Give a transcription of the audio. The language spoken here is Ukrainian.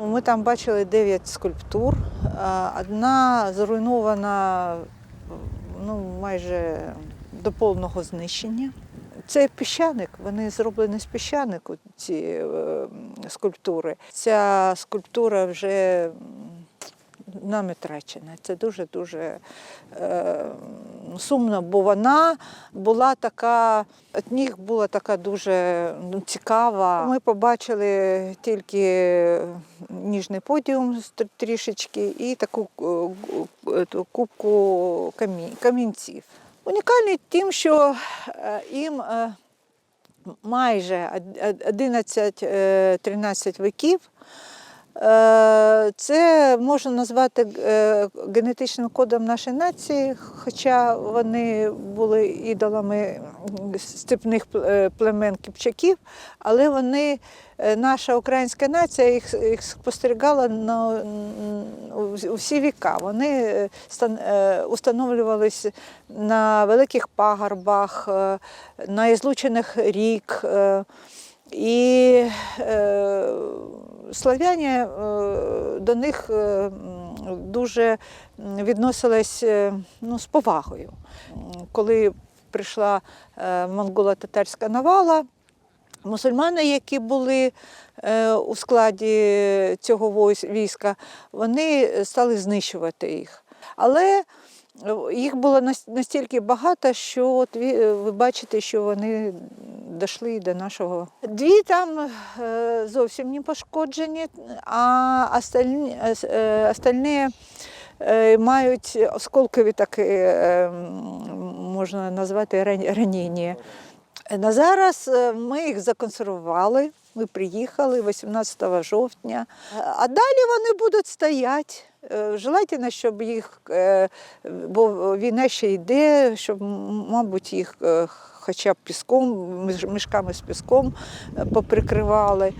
Ми там бачили дев'ять скульптур. Одна зруйнована ну, майже до повного знищення. Це піщаник, вони зроблені з піщанику, ці е, скульптури. Ця скульптура вже нами трачена. Це дуже-дуже е, сумно, бо вона була така, від них була така дуже ну, цікава. Ми побачили тільки ніжний подіум трішечки і таку е, кубку камінців. Унікальний тим, що е, їм е, майже од- од- 11-13 віків. Е, Це можна назвати е, генетичним кодом нашої нації, хоча вони були ідолами степних е, племен кіпчаків, але вони, наша українська нація їх, їх спостерігала на, у всі віка. Вони стан- установлювалися на великих пагорбах, на ізлучених рік. І славяні е, до них е, дуже відносились е, ну, з повагою. Коли прийшла монголо-татарська навала, мусульмани, які були у складі цього війська, вони стали знищувати їх. Але їх було настільки багато, що от ви бачите, що вони дійшли до нашого. Дві там е, зовсім не пошкоджені, а остальні, е, остальні е, мають осколкові такі, можна назвати ран- ранення. На зараз ми їх законсервували. Ми приїхали 18 жовтня. А далі вони будуть стояти. Е, Желательно, щоб їх, е, бо війна ще йде, щоб, мабуть, їх е, хоча б піском, мішками з піском поприкривали.